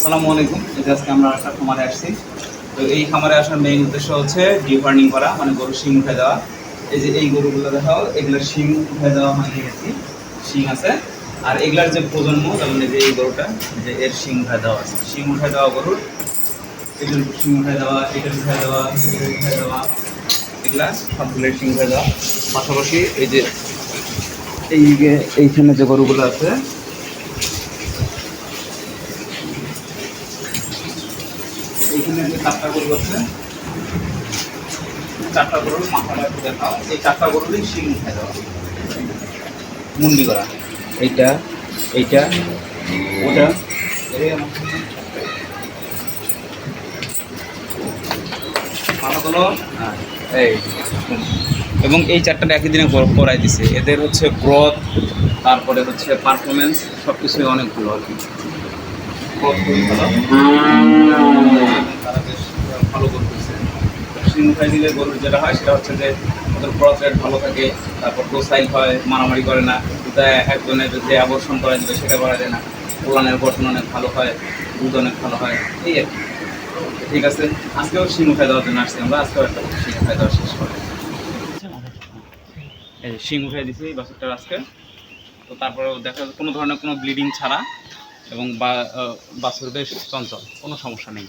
আসসালামু আলাইকুম। যে আজকে আমরা একটা খামারে আসছি। তো এই খামারে আসার মেইন উদ্দেশ্য হচ্ছে ডিফার্নিং করা মানে গরুর শিং উঠে দেওয়া। এই যে এই গরুগুলো দেখাও, এগুলোর শিং উঠে দেওয়া হয়ে গেছি। শিং আছে। আর এগুলার যে প্রজন্ম, যেমন যে এই গরুটা যে এর শিং উঠে দেওয়া আছে। শিং উঠে দেওয়া গরুর এগুলোর শিং উঠে দেওয়া, এটার উঠে দেওয়া, এটার উঠে দেওয়া, এগুলা সবগুলোর শিং উঠে দেওয়া। পাশাপাশি এই যে এই এইখানে যে গরুগুলো আছে এইখানে যে চারটা গরু আছে চারটা গরুর মাথাটা একটু দেখাও। এই চারটা গরুরই শিং উঠে দেওয়া মুন্ডি করা। এইটা এইটা ওটা। এই হ্যাঁ এই। এবং এই চারটা একই দিনে কর- করাই দিছে। এদের হচ্ছে গ্রোথ তারপরে হচ্ছে পারফরমেন্স সব কিছুই অনেক ভালো আর কি গ্রোথ খুবই ভালো তারা বেশ ভালো করতেছে শিং উঠাই দিলে গরুর যেটা হয়, সেটা হচ্ছে যে ওদের গ্রোথ রেট ভালো থাকে, তারপর গোসাইল হয়, মারামারি করে না একজনের যে আবর্ষণ করা যাবে সেটা করা যায় না উলানের গঠন অনেক ভালো হয়, দুধ অনেক ভালো হয়, এই আর ঠিক আছে, আজকেও শিং উঠাই দেওয়ার জন্য আসছি আমরা, আজকেও একটা শিং উঠাই দেওয়া শেষ করে। এই যে শিং উঠাই দিছি এই আজকে। তো তারপরে দেখা যাচ্ছে কোনো ধরনের কোনো ব্লিডিং ছাড়া এবং বা বাছুর বেশ চঞ্চল, কোনো সমস্যা নেই।